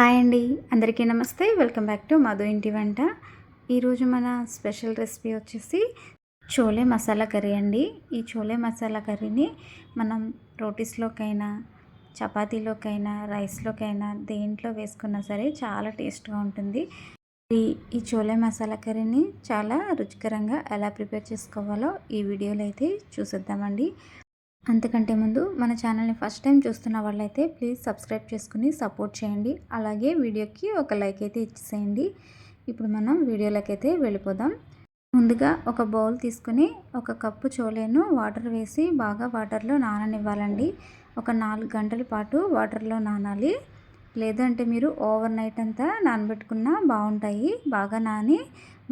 Hi అండి. అందరికీ నమస్తే. వెల్కమ్ బ్యాక్ టు మధు ఇంటి వంట. ఈరోజు మన స్పెషల్ రెసిపీ వచ్చేసి చోలే మసాలా కర్రీ అండి. ఈ చోలే మసాలా కర్రీని మనం రోటీస్లోకైనా చపాతీలోకైనా రైస్లోకైనా దేంట్లో వేసుకున్నా సరే చాలా టేస్ట్గా ఉంటుంది. ఈ చోలే మసాలా కర్రీని చాలా రుచికరంగా ఎలా ప్రిపేర్ చేసుకోవాలో ఈ వీడియోలో అయితే చూసేద్దామండి. అంతకంటే ముందు మన ఛానల్ని ఫస్ట్ టైం చూస్తున్న వాళ్ళైతే ప్లీజ్ సబ్స్క్రైబ్ చేసుకుని సపోర్ట్ చేయండి. అలాగే వీడియోకి ఒక లైక్ అయితే ఇచ్చేసేయండి. ఇప్పుడు మనం వీడియోలోకి అయితే వెళ్ళిపోదాం. ముందుగా ఒక బౌల్ తీసుకుని ఒక కప్పు చోలేను వాటర్ వేసి బాగా వాటర్లో నాననివ్వాలండి. ఒక నాలుగు గంటల పాటు వాటర్లో నానాలి. లేదంటే మీరు ఓవర్ నైట్ అంతా నానబెట్టుకున్నా బాగుంటాయి. బాగా నాని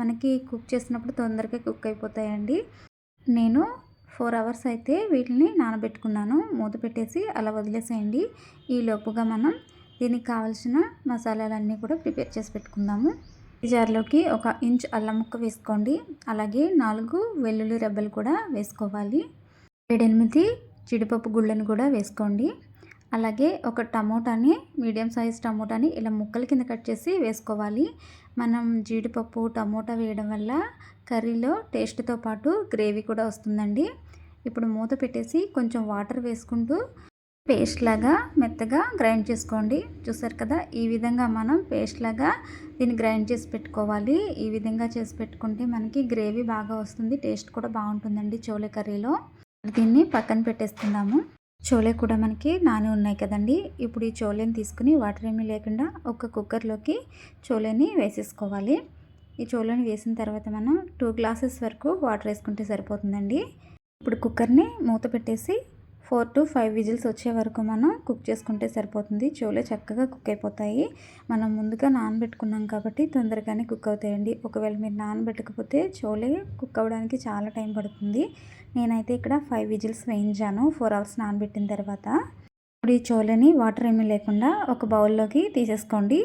మనకి కుక్ చేసినప్పుడు తొందరగా కుక్ అయిపోతాయండి. నేను ఫోర్ అవర్స్ అయితే వీటిని నానబెట్టుకున్నాను. మూత పెట్టేసి అలా వదిలేసేయండి. ఈ లోపుగా మనం దీనికి కావాల్సిన మసాలాలన్నీ కూడా ప్రిపేర్ చేసి పెట్టుకుందాము. జార్లోకి ఒక ఇంచ్ అల్లం ముక్క వేసుకోండి. అలాగే నాలుగు వెల్లుల్లి రెబ్బలు కూడా వేసుకోవాలి. ఏడెనిమిది జీడిపప్పు గుళ్ళను కూడా వేసుకోండి. అలాగే ఒక టమోటాని మీడియం సైజ్ టమోటాని ఇలా ముక్కల కింద కట్ చేసి వేసుకోవాలి. మనం జీడిపప్పు టమోటా వేయడం వల్ల కర్రీలో టేస్ట్తో పాటు గ్రేవీ కూడా వస్తుందండి. ఇప్పుడు మూత పెట్టేసి కొంచెం వాటర్ వేసుకుంటూ పేస్ట్ లాగా మెత్తగా గ్రైండ్ చేసుకోండి. చూసారు కదా ఈ విధంగా మనం పేస్ట్ లాగా దీన్ని గ్రైండ్ చేసి పెట్టుకోవాలి. ఈ విధంగా చేసి పెట్టుకుంటే మనకి గ్రేవీ బాగా వస్తుంది టేస్ట్ కూడా బాగుంటుందండి చోలే కర్రీలో. దీన్ని పక్కన పెట్టేస్తున్నాము. చోలే కూడా మనకి నాని ఉన్నాయి కదండి. ఇప్పుడు ఈ చోలేని తీసుకుని వాటర్ ఏమీ లేకుండా ఒక కుక్కర్లోకి చోలేని వేసేసుకోవాలి. ఈ చోలేని వేసిన తర్వాత మనం టూ గ్లాసెస్ వరకు వాటర్ వేసుకుంటే సరిపోతుందండి. ఇప్పుడు కుక్కర్ని మూత పెట్టేసి ఫోర్ టు ఫైవ్ విజిల్స్ వచ్చే వరకు మనం కుక్ చేసుకుంటే సరిపోతుంది. చోలే చక్కగా కుక్ అయిపోతాయి. మనం ముందుగా నానబెట్టుకున్నాం కాబట్టి తొందరగానే కుక్ అవుతాయండి. ఒకవేళ మీరు నానబెట్టకపోతే చోలే కుక్ అవ్వడానికి చాలా టైం పడుతుంది. నేనైతే ఇక్కడ ఫైవ్ విజిల్స్ వేయించాను ఫోర్ అవర్స్ నానబెట్టిన తర్వాత. ఇప్పుడు ఈ చోలేని వాటర్ ఏమీ లేకుండా ఒక బౌల్లోకి తీసేసుకోండి.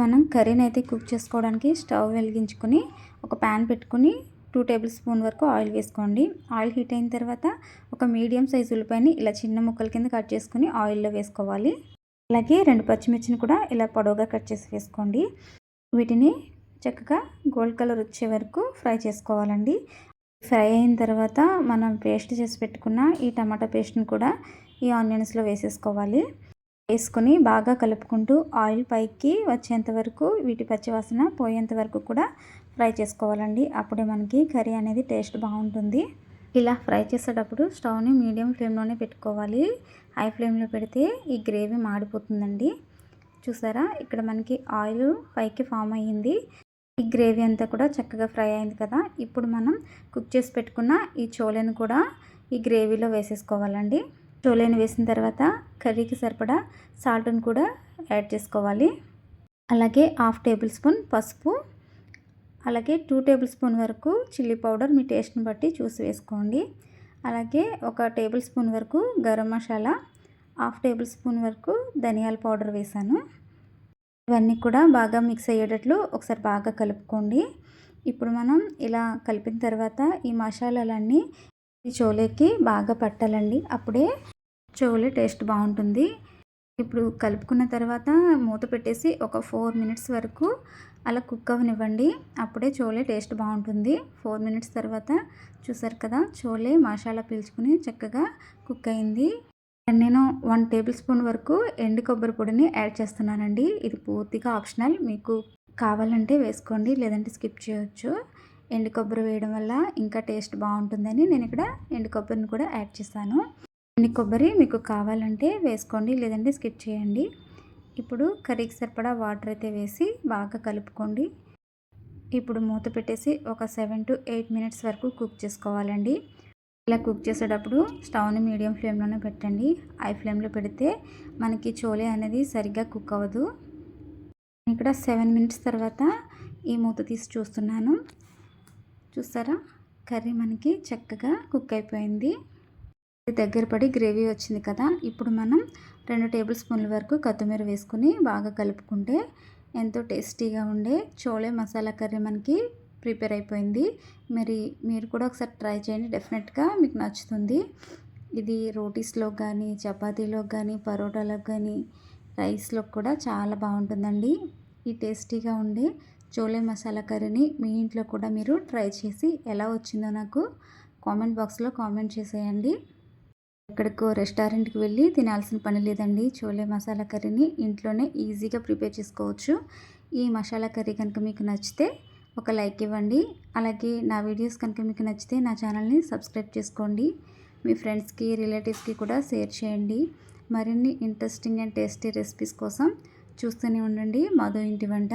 మనం కర్రీని అయితే కుక్ చేసుకోవడానికి స్టవ్ వెలిగించుకొని ఒక ప్యాన్ పెట్టుకుని టూ టేబుల్ స్పూన్ వరకు ఆయిల్ వేసుకోండి. ఆయిల్ హీట్ అయిన తర్వాత ఒక మీడియం సైజు ఉల్లిపాయని ఇలా చిన్న ముక్కల కింద కట్ చేసుకుని ఆయిల్లో వేసుకోవాలి. అలాగే రెండు పచ్చిమిర్చిని కూడా ఇలా పొడవుగా కట్ చేసి వేసుకోండి. వీటిని చక్కగా గోల్డ్ కలర్ వచ్చే వరకు ఫ్రై చేసుకోవాలండి. ఫ్రై అయిన తర్వాత మనం పేస్ట్ చేసి పెట్టుకున్న ఈ టమాటా పేస్ట్ని కూడా ఈ ఆనియన్స్లో వేసేసుకోవాలి. వేసుకొని బాగా కలుపుకుంటూ ఆయిల్ పైకి వచ్చేంత వరకు వీటి పచ్చివాసన పోయేంత వరకు కూడా ఫ్రై చేసుకోవాలండి. అప్పుడే మనకి కర్రీ అనేది టేస్ట్ బాగుంటుంది. ఇలా ఫ్రై చేసేటప్పుడు స్టవ్ని మీడియం ఫ్లేమ్లోనే పెట్టుకోవాలి. హై ఫ్లేమ్లో పెడితే ఈ గ్రేవీ మాడిపోతుందండి. చూసారా? ఇక్కడ మనకి ఆయిల్ పైకి ఫామ్ అయ్యింది. ఈ గ్రేవీ అంతా కూడా చక్కగా ఫ్రై అయింది కదా? ఇప్పుడు మనం కుక్ చేసి పెట్టుకున్న ఈ చోలేను కూడా ఈ గ్రేవీలో వేసేసుకోవాలండి. చోలేని వేసిన తర్వాత కర్రీకి సరిపడా సాల్ట్ని కూడా యాడ్ చేసుకోవాలి. అలాగే హాఫ్ టేబుల్ స్పూన్ పసుపు అలాగే టూ టేబుల్ స్పూన్ వరకు చిల్లీ పౌడర్ మీ టేస్ట్ని బట్టి చూసి వేసుకోండి. అలాగే ఒక టేబుల్ స్పూన్ వరకు garam masala half tablespoon వరకు ధనియాల పౌడర్ వేసాను. ఇవన్నీ కూడా బాగా మిక్స్ అయ్యేటట్లు ఒకసారి బాగా కలుపుకోండి. ఇప్పుడు మనం ఇలా కలిపిన తర్వాత ఈ మసాలాలన్నీ ఈ చోలేకి బాగా పట్టాలండి. అప్పుడే చోలే టేస్ట్ బాగుంటుంది. ఇప్పుడు కలుపుకున్న తర్వాత మూత పెట్టేసి ఒక ఫోర్ మినిట్స్ వరకు అలా కుక్ అవ్వనివ్వండి అప్పుడే చోలే టేస్ట్ బాగుంటుంది. ఫోర్ మినిట్స్ తర్వాత చూసారు కదా చోలే మసాలా పీల్చుకుని చక్కగా కుక్ అయింది. నేను వన్ టేబుల్ స్పూన్ వరకు ఎండు కొబ్బరి పొడిని యాడ్ చేస్తున్నానండి. ఇది పూర్తిగా ఆప్షనల్. మీకు కావాలంటే వేసుకోండి లేదంటే స్కిప్ చేయొచ్చు. ఎండు కొబ్బరి వేయడం వల్ల ఇంకా టేస్ట్ బాగుంటుందని నేను ఇక్కడ ఎండు కొబ్బరిని కూడా యాడ్ చేశాను. ఎండు కొబ్బరి మీకు కావాలంటే వేసుకోండి లేదంటే స్కిప్ చేయండి. ఇప్పుడు కర్రీకి సరిపడా వాటర్ అయితే వేసి బాగా కలుపుకోండి. ఇప్పుడు మూత పెట్టేసి ఒక సెవెన్ టు ఎయిట్ మినిట్స్ వరకు కుక్ చేసుకోవాలండి. ఇలా కుక్ చేసేటప్పుడు స్టవ్ని మీడియం ఫ్లేమ్లోనే పెట్టండి. హై ఫ్లేమ్లో పెడితే మనకి చోలే అనేది సరిగ్గా కుక్ అవ్వదు. ఇక్కడ సెవెన్ మినిట్స్ తర్వాత ఈ మూత తీసి చూస్తున్నాను. చూస్తారా? కర్రీ మనకి చక్కగా కుక్ అయిపోయింది. దగ్గర పడి గ్రేవీ వచ్చింది కదా. ఇప్పుడు మనం రెండు టేబుల్ స్పూన్ల వరకు కొత్తిమీర వేసుకుని బాగా కలుపుకుంటే ఎంతో టేస్టీగా ఉండే చోలే మసాలా కర్రీ మనకి ప్రిపేర్ అయిపోయింది. మరి మీరు కూడా ఒకసారి ట్రై చేయండి. డెఫినెట్గా మీకు నచ్చుతుంది. ఇది రోటీస్లో కానీ చపాతీలో కానీ పరోటాలకు కానీ రైస్లో కూడా చాలా బాగుంటుందండి. ఈ టేస్టీగా ఉండే చోలే మసాలా కర్రీని మీ ఇంట్లో కూడా మీరు ట్రై చేసి ఎలా వచ్చిందో నాకు కామెంట్ బాక్స్లో కామెంట్ చేసేయండి. ఎక్కడికో రెస్టారెంట్కి వెళ్ళి తినాల్సిన పని లేదండి. చోలే మసాలా కర్రీని ఇంట్లోనే ఈజీగా ప్రిపేర్ చేసుకోవచ్చు. ఈ మసాలా కర్రీ కనుక మీకు నచ్చితే ఒక లైక్ ఇవ్వండి. అలాగే నా వీడియోస్ కనుక మీకు నచ్చితే నా ఛానల్ని సబ్స్క్రైబ్ చేసుకోండి. మీ ఫ్రెండ్స్కి రిలేటివ్స్కి కూడా షేర్ చేయండి. మరిన్ని ఇంట్రెస్టింగ్ అండ్ టేస్టీ రెసిపీస్ కోసం చూస్తూనే ఉండండి. మధు ఇంటి వంట.